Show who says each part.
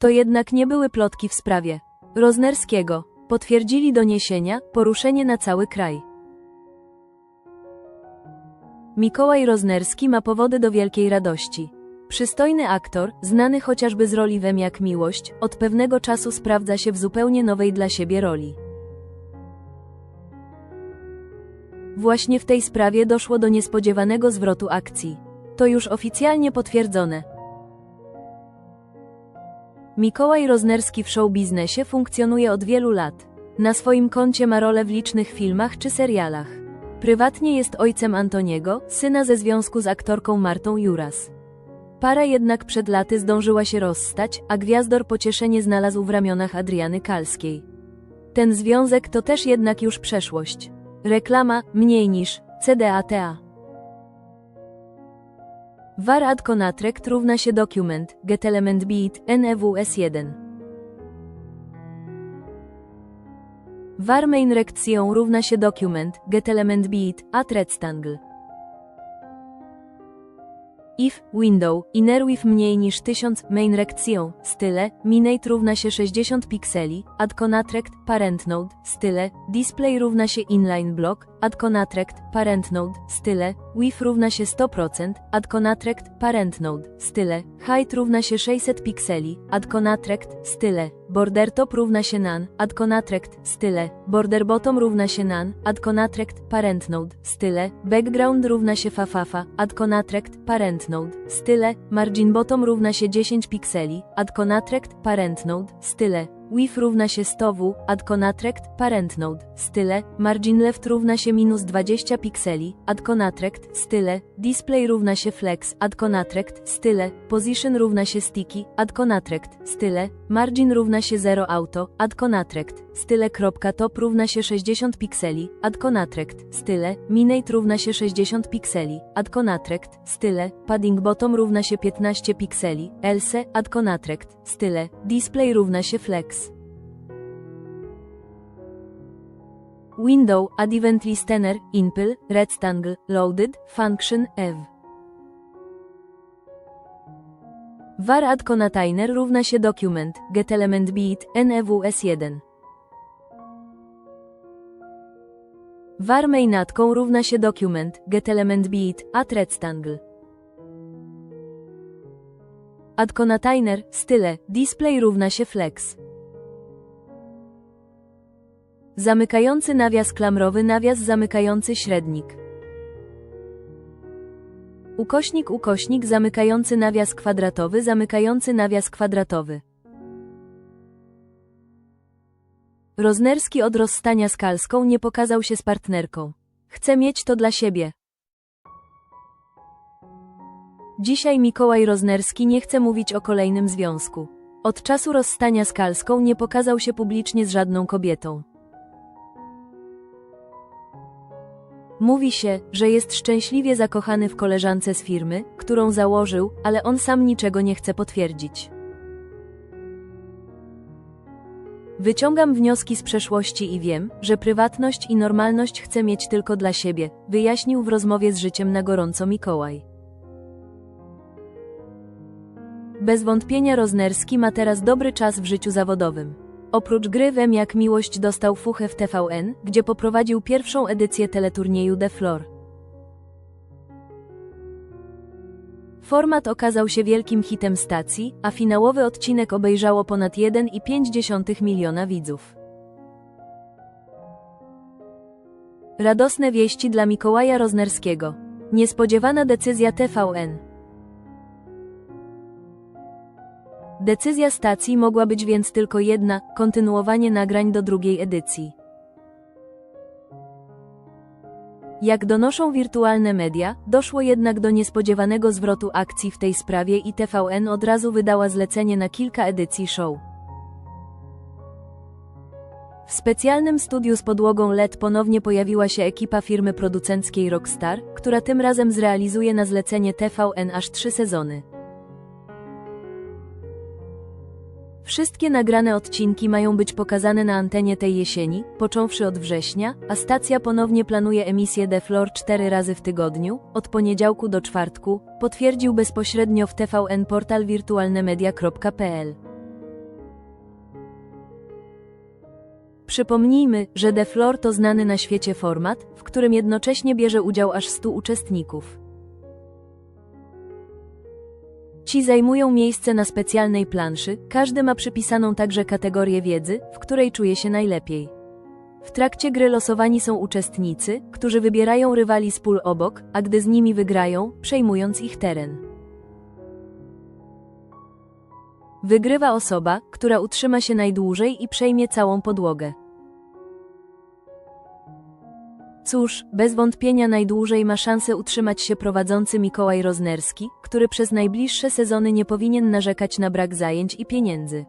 Speaker 1: To jednak nie były plotki w sprawie Roznerskiego. Potwierdzili doniesienia, poruszenie na cały kraj. Mikołaj Roznerski ma powody do wielkiej radości. Przystojny aktor, znany chociażby z roli Wem jak Miłość, od pewnego czasu sprawdza się w zupełnie nowej dla siebie roli. Właśnie w tej sprawie doszło do niespodziewanego zwrotu akcji. To już oficjalnie potwierdzone. Mikołaj Roznerski w showbiznesie funkcjonuje od wielu lat. Na swoim koncie ma rolę w licznych filmach czy serialach. Prywatnie jest ojcem Antoniego, syna ze związku z aktorką Martą Juras. Para jednak przed laty zdążyła się rozstać, a gwiazdor pocieszenie znalazł w ramionach Adriany Kalskiej. Ten związek to też jednak już przeszłość. Reklama mniej niż CDATA. Var ad contract równa się document, get element beat, E NEWS1. Var main rection równa się document, get element beat, at rectangle. If, window, inner with mniej niż 1000, main rection, style, minate równa się 60 pikseli, add contract, parent node, style, display równa się inline block, add contract, parent node, style, width równa się 100%, add contract, parent node, style, height równa się 600 pikseli, add contract, style, border top równa się none, add contract, style, border bottom równa się none, add contract, parent node, style, background równa się fafafa, add contract, parent node, style, margin bottom równa się 10 pikseli, add contract, parent node, style, width równa się 100w, add contract, parent node, style, margin left równa się minus 20 pikseli, add contract, style, display równa się flex, add contract, style, position równa się sticky, add contract, style, margin równa się 0 auto, add contract, style. Top równa się 60 pikseli, add contract, style, minate równa się 60 pikseli, add contract, style, padding bottom równa się 15 pikseli, else, add contract, style, display równa się flex. Window, add event listener, impl, rectangle, loaded, function, ev. var add container równa się document, get element beat, E nevs1. var mainatką równa się document, get element beat, add rectangle. Add container, style, display równa się flex. Zamykający nawias klamrowy nawias zamykający średnik. Ukośnik ukośnik zamykający nawias kwadratowy zamykający nawias kwadratowy. Roznerski od rozstania z Kalską nie pokazał się z partnerką. Chce mieć to dla siebie. Dzisiaj Mikołaj Roznerski nie chce mówić o kolejnym związku. Od czasu rozstania z Kalską nie pokazał się publicznie z żadną kobietą. Mówi się, że jest szczęśliwie zakochany w koleżance z firmy, którą założył, ale on sam niczego nie chce potwierdzić. Wyciągam wnioski z przeszłości i wiem, że prywatność i normalność chcę mieć tylko dla siebie, wyjaśnił w rozmowie z życiem na gorąco Mikołaj. Bez wątpienia Roznerski ma teraz dobry czas w życiu zawodowym. Oprócz gry Wem jak miłość dostał fuchę w TVN, gdzie poprowadził pierwszą edycję teleturnieju The Floor. Format okazał się wielkim hitem stacji, a finałowy odcinek obejrzało ponad 1,5 miliona widzów. Radosne wieści dla Mikołaja Roznerskiego. Niespodziewana decyzja TVN. Decyzja stacji mogła być więc tylko jedna kontynuowanie nagrań do drugiej edycji. Jak donoszą wirtualne media, doszło jednak do niespodziewanego zwrotu akcji w tej sprawie i TVN od razu wydała zlecenie na kilka edycji show. W specjalnym studiu z podłogą LED ponownie pojawiła się ekipa firmy producenckiej Rockstar, która tym razem zrealizuje na zlecenie TVN aż trzy sezony. Wszystkie nagrane odcinki mają być pokazane na antenie tej jesieni, począwszy od września, a stacja ponownie planuje emisję The Floor 4 razy w tygodniu, od poniedziałku do czwartku, potwierdził bezpośrednio w TVN portal wirtualnemedia.pl. Przypomnijmy, że The Floor to znany na świecie format, w którym jednocześnie bierze udział aż 100 uczestników. Ci zajmują miejsce na specjalnej planszy, każdy ma przypisaną także kategorię wiedzy, w której czuje się najlepiej. W trakcie gry losowani są uczestnicy, którzy wybierają rywali z pól obok, a gdy z nimi wygrają, przejmując ich teren. Wygrywa osoba, która utrzyma się najdłużej i przejmie całą podłogę. Cóż, bez wątpienia najdłużej ma szansę utrzymać się prowadzący Mikołaj Roznerski, który przez najbliższe sezony nie powinien narzekać na brak zajęć i pieniędzy.